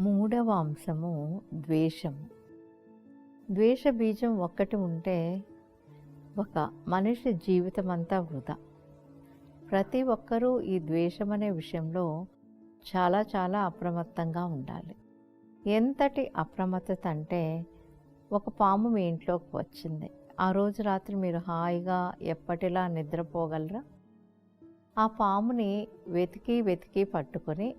మూడవ అంశము ద్వేషము ద్వేష. బీజం ఒక్కటి ఉంటే ఒక మనిషి జీవితం అంతా వృధా. ప్రతి ఒక్కరూ ఈ ద్వేషం అనే విషయంలో చాలా చాలా అప్రమత్తంగా ఉండాలి. ఎంతటి అప్రమత్తత అంటే ఒక పాము మీ ఇంట్లోకి వచ్చింది. ఆ రోజు రాత్రి మీరు హాయిగా ఎప్పటిలా నిద్రపోగలరా? ఆ పాముని వెతికి వెతికి పట్టుకొని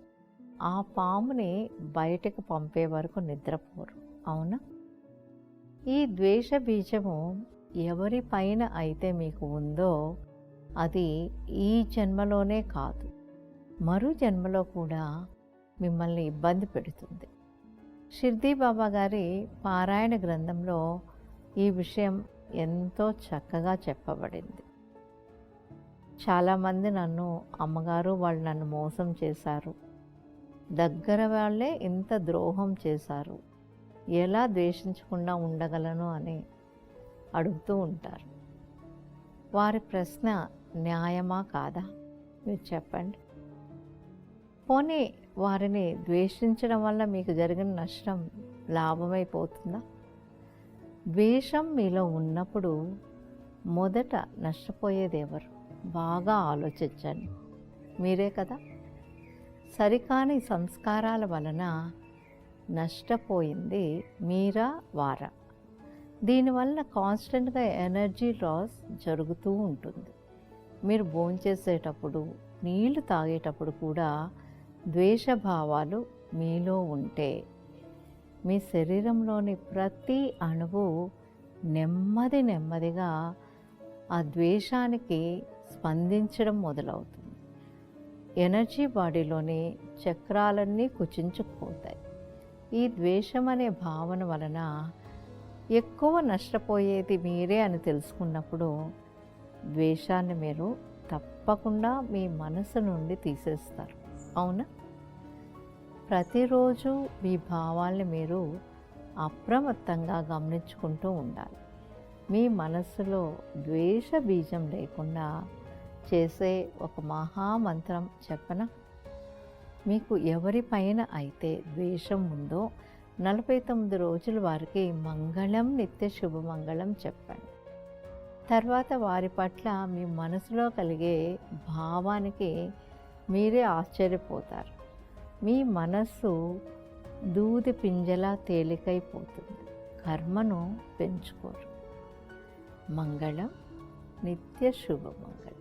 ఆ పాముని బయటకు పంపే వరకు నిద్రపోరు. అవునా? ఈ ద్వేష బీజము ఎవరి పైన అయితే మీకు ఉందో అది ఈ జన్మలోనే కాదు. మరో జన్మలో కూడా మిమ్మల్ని ఇబ్బంది పెడుతుంది. షిర్దీ బాబా గారి పారాయణ గ్రంథంలో ఈ విషయం ఎంతో చక్కగా చెప్పబడింది. చాలామంది నన్ను అమ్మగారు వాళ్ళు నన్ను మోసం చేశారు. దగ్గర వాళ్ళే ఇంత ద్రోహం చేశారు. ఎలా ద్వేషించకుండా ఉండగలను అని అడుగుతూ ఉంటారు. వారి ప్రశ్న న్యాయమా కాదా? మీరు చెప్పండి. పోనీ వారిని ద్వేషించడం వల్ల మీకు జరిగిన నష్టం లాభమైపోతుందా? ద్వేషం మీలో ఉన్నప్పుడు మొదట నష్టపోయేది ఎవరు? బాగా ఆలోచించండి. మీరే కదా? సరికాని సంస్కారాల వలన నష్టపోయింది మీరా వార. దీనివల్ల కాన్స్టెంట్గా ఎనర్జీ లాస్ జరుగుతూ ఉంటుంది. మీరు భోంచేసేటప్పుడు నీళ్ళు తాగేటప్పుడు కూడా ద్వేషభావాలు మీలో ఉంటే మీ శరీరంలోని ప్రతి అణువు నెమ్మది నెమ్మదిగా ఆ ద్వేషానికి స్పందించడం మొదలవుతుంది. ఎనర్జీ బాడీలోని చక్రాలన్నీ కుచించుకుపోతాయి. ఈ ద్వేషం అనే భావన వలన ఎక్కువ నష్టపోయేది మీరే అని తెలుసుకున్నప్పుడు ద్వేషాన్ని మీరు తప్పకుండా మీ మనసు నుండి తీసేస్తారు. అవునా? ప్రతిరోజు మీ భావాల్ని మీరు అప్రమత్తంగా గమనించుకుంటూ ఉండాలి. మీ మనసులో ద్వేష బీజం లేకుండా చేసే ఒక మహామంత్రం చెప్పన? మీకు ఎవరిపైన అయితే ద్వేషం ఉందో నలభై తొమ్మిది రోజులు వారికి మంగళం నిత్య శుభమంగళం చెప్పండి. తర్వాత వారి పట్ల మీ మనసులో కలిగే భావానికి మీరే ఆశ్చర్యపోతారు. మీ మనస్సు దూది పింజలా తేలికైపోతుంది. కర్మను పెంచుకోరు. మంగళం నిత్య శుభమంగళం.